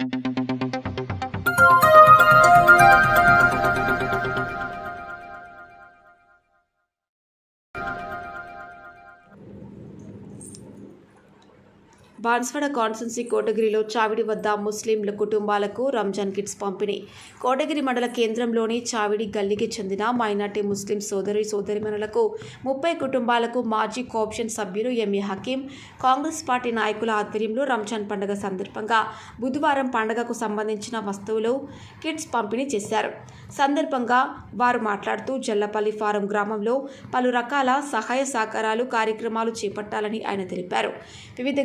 thank you Banswada constituency కోటగిరిలో చావిడి వద్ద ముస్లింల కుటుంబాలకు రంజాన్ కిట్స్ పంపిణీ. కోటగిరి మండల కేంద్రంలోని చావిడి గల్లీకి చెందిన మైనార్టీ ముస్లిం సోదరి సోదరిమణులకు ముప్పై కుటుంబాలకు మాజీ కోఆప్షన్ సభ్యులు ఎంఏ హకీం కాంగ్రెస్ పార్టీ నాయకుల ఆధ్వర్యంలో రంజాన్ పండుగ సందర్భంగా బుధవారం పండుగకు సంబంధించిన వస్తువులు కిట్స్ పంపిణీ చేశారు. సందర్భంగా వారు మాట్లాడుతూ జల్లపల్లి ఫారం గ్రామంలో పలు రకాల సహాయ సహకారాలు కార్యక్రమాలు చేపట్టాలని ఆయన తెలిపారు. వివిధ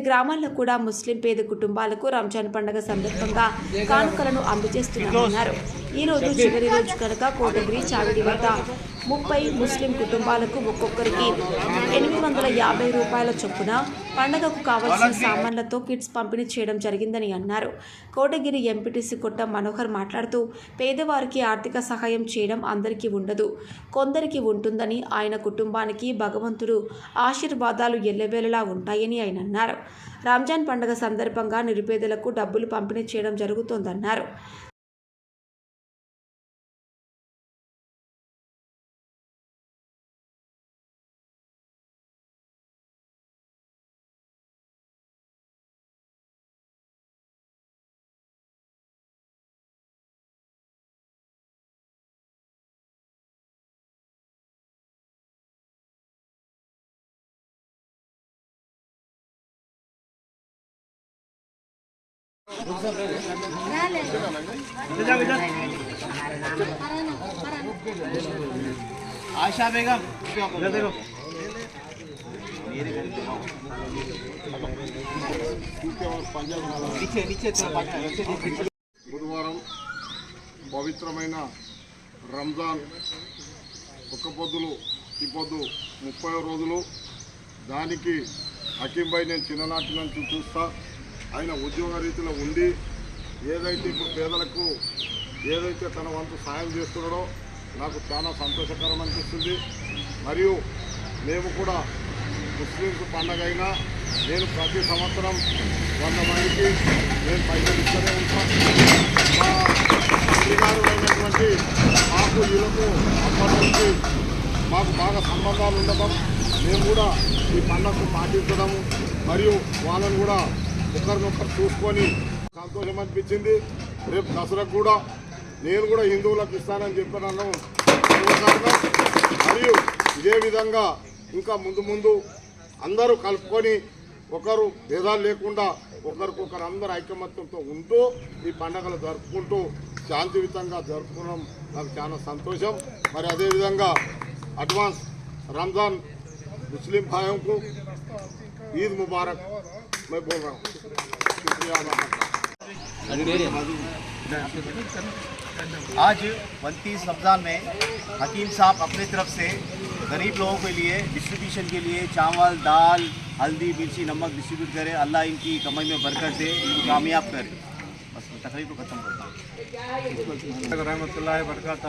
గ్రామాల్లో కూడా ముస్లిం పేద కుటుంబాలకు రంజాన్ పండుగ సందర్భంగా కానుకలను అందజేస్తున్నామన్నారు. ఈ రోజు చివరి రోజు కనుక కోటగిరి చావిడి వద్ద ముప్పై ముస్లిం కుటుంబాలకు ఒక్కొక్కరికి ఎనిమిది వందల యాభై రూపాయల చొప్పున పండగకు కావలసిన సామాన్లతో కిట్స్ పంపిణీ చేయడం జరిగిందని అన్నారు. కోటగిరి ఎంపీటీసీ కొట్ట మనోహర్ మాట్లాడుతూ పేదవారికి ఆర్థిక సహాయం చేయడం అందరికీ ఉండదు కొందరికి ఉంటుందని ఆయన కుటుంబానికి భగవంతుడు ఆశీర్వాదాలు ఎల్లవేళలా ఉంటాయని ఆయన అన్నారు. రంజాన్ పండుగ సందర్భంగా నిరుపేదలకు డబ్బులు పంపిణీ చేయడం జరుగుతోందన్నారు. ఆశా బేగం. బుధవారం పవిత్రమైన రంజాన్ ఒక్క పొద్దులు ఈ పొద్దు ముప్పై రోజులు. దానికి హకీంబాయి నేను చిన్ననాటి నుంచి చూస్తాను ఆయన ఉద్యోగ రీతిలో ఉండి ఏదైతే ఇప్పుడు పేదలకు ఏదైతే తన వంతు సాయం చేస్తున్నాడో నాకు చాలా సంతోషకరం అనిపిస్తుంది. మరియు మేము కూడా ముస్లింస్ పండగ అయినా నేను ప్రతి సంవత్సరం వంద మందికి నేను పైసలు ఇస్తూనే ఉంటాను మా అయినటువంటి మాకు వీళ్ళకు అప్పటి నుంచి మాకు బాగా సంబంధాలు ఉండటం. మేము కూడా ఈ పండుగను పాటించడం. మరియు వాళ్ళని కూడా ఒకరినొకరు చూసుకొని సంతోషం అనిపించింది. రేపు దసరాకు కూడా నేను కూడా హిందువులకు ఇస్తానని చెప్పినాను మరియు ఇదే విధంగా ఇంకా ముందు ముందు అందరూ కలుపుకొని ఒకరు భేదాలు లేకుండా ఒకరికొకరు అందరు ఐకమత్యంతో ఉంటూ ఈ పండుగలు జరుపుకుంటూ శాంతియుతంగా జరుపుకోవడం నాకు చాలా సంతోషం. మరి అదేవిధంగా అడ్వాన్స్ రంజాన్ मुस्लिम भाइयों को ईद मुबारक मैं बोल रहा हूँ। शुक्रिया आज उनतीस रमज़ान में हकीम साहब अपने तरफ़ से गरीब लोगों के लिए डिस्ट्रीब्यूशन के लिए चावल दाल हल्दी मिर्ची नमक डिस्ट्रीब्यूट करें। अल्लाह इनकी कमाई में बरकत दे इनको कामयाब करे। बस मैं तकरीब को ख़त्म करता हूँ। रहमत ला बरकत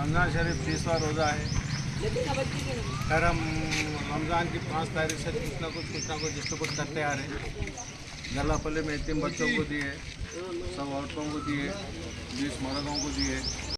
रमज़ान शरीफ तीसवा रोज़ा है। खैर हम रमज़ान की पाँच तारीख से कुछ ना कुछ कुछ ना कुछ जिसको कुछ करते आ रहे हैं। गला पल्ले में इतने बच्चों को दिए सब औरतों को दिए बीस मर्दों को दिए।